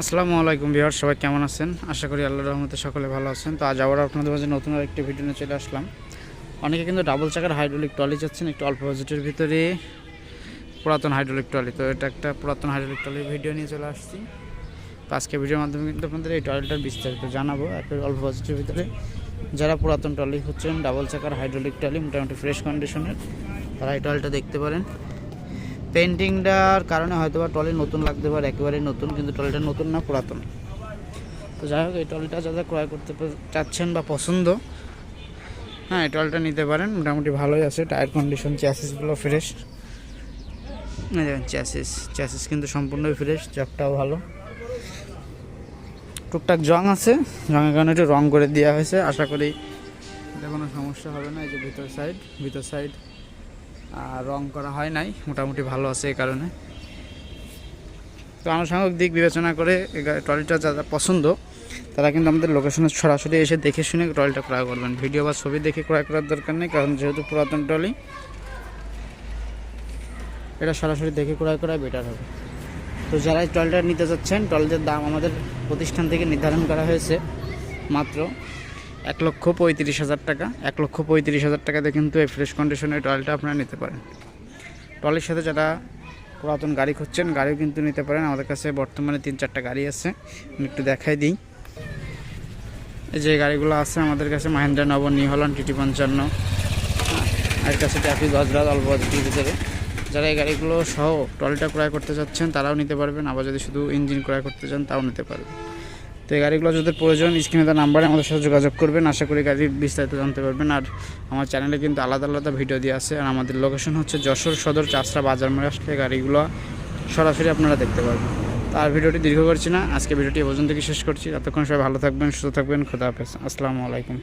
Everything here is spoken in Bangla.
আসসালামু আলাইকুম বিহার সবাই কেমন আছেন? আশা করি আল্লাহ রহমতে সকলে ভালো আছেন। তো আজ আবার আপনাদের মাঝে নতুন আরেকটি ভিডিও নিয়ে চলে আসলাম। অনেকে কিন্তু ডাবল চাকার হাইড্রোলিক ট্রলি চাচ্ছেন একটু অল্প বাজেটের ভিতরে। পুরাতন হাইড্রোলিক ট্রলি তো এটা একটা পুরাতন হাইড্রোলিক ট্রলির ভিডিও নিয়ে চলে আসছি। তো আজকে ভিডিওর মাধ্যমে কিন্তু আপনাদের এই ট্রলিটার বিস্তারিত জানাব, একটা অল্প বাজেটের ভিতরে। যারা পুরাতন ট্রলি হচ্ছেন ডাবল চাকার হাইড্রোলিক ট্রলি মোটামুটি ফ্রেশ কন্ডিশনের তারা এই ট্রলিটা দেখতে পারেন। পেন্টিংটার কারণে হয়তো বা ট্রলি নতুন লাগতে পারে, একেবারেই নতুন, কিন্তু ট্রলিটা নতুন না, পুরাতন। তো যাই হোক, এই ট্রলিটা যারা ক্রয় করতে চাচ্ছেন বা পছন্দ হ্যাঁ এই ট্রলিটা নিতে পারেন। মোটামুটি ভালোই আছে, টায়ার কন্ডিশন, চ্যাসিসগুলো ফ্রেশ। চ্যাসিস চ্যাসিস কিন্তু সম্পূর্ণই ফ্রেশ, চাপটাও ভালো। টুকটাক জং আছে জঙের কারণে একটু রং করে দেওয়া হয়েছে। আশা করি এটা কোনো সমস্যা হবে না, এই যে ভিতর সাইড ভিতর সাইড। আর রং করা হয় নাই, মোটামুটি ভালো আছে এই কারণে। তো আনুষঙ্গিক দিক বিবেচনা করে ট্রলিটা যারা পছন্দ, তারা কিন্তু আমাদের লোকেশনে সরাসরি এসে দেখে শুনে ট্রলিটা ক্রয় করবেন। ভিডিও বা ছবি দেখে ক্রয় করার দরকার নেই, কারণ যেহেতু পুরাতন ট্রলি, এটা সরাসরি দেখে ক্রয় করা বেটার হবে। তো যারা ট্রলিটা নিতে যাচ্ছেন, ট্রলিটার দাম আমাদের প্রতিষ্ঠান থেকে নির্ধারণ করা হয়েছে মাত্র এক লক্ষ পঁয়ত্রিশ হাজার টাকা। এক লক্ষ পঁয়ত্রিশ হাজার টাকাতে কিন্তু এই ফ্রেশ কন্ডিশনের টয়লেটা আপনারা নিতে পারেন। ট্রলির সাথে যারা পুরাতন গাড়ি খুঁজছেন, গাড়িও কিন্তু নিতে পারেন। আমাদের কাছে বর্তমানে তিন চারটা গাড়ি আছে। আমি একটু দেখাই দিই। এই যে গাড়িগুলো আছে আমাদের কাছে, মাহিন্দ্রা নব, নিউ হল্যান্ড টিটি পঞ্চান্ন। আর কাছে ট্যাফি গজরাজ অল্প ভিতরে। যারা এই গাড়িগুলো সহ ট্রলিটা ক্রয় করতে চাচ্ছেন, তারাও নিতে পারবেন। আবার যদি শুধু ইঞ্জিন ক্রয় করতে চান, তাও নিতে পারবেন। তো এই গাড়িগুলো যাদের প্রয়োজন, স্ক্রিনে তার নাম্বারে আমাদের সাথে যোগাযোগ করবেন। আশা করি গাড়ির বিস্তারিত জানতে পারবেন। আর আমার চ্যানেলে কিন্তু আলাদা আলাদা ভিডিও দিয়ে আছে। আর আমাদের লোকেশন হচ্ছে যশোর সদর চাষরা বাজার মোড়ে আসলে গাড়িগুলো সরাসরি আপনারা দেখতে পারবেন। তার ভিডিওটি দীর্ঘ করছি না। আজকে ভিডিওটি এ পর্যন্ত শেষ করছি। ততক্ষণ সবাই ভালো থাকবেন, সুস্থ থাকবেন। খোদা হাফেজ। আসসালামু আলাইকুম।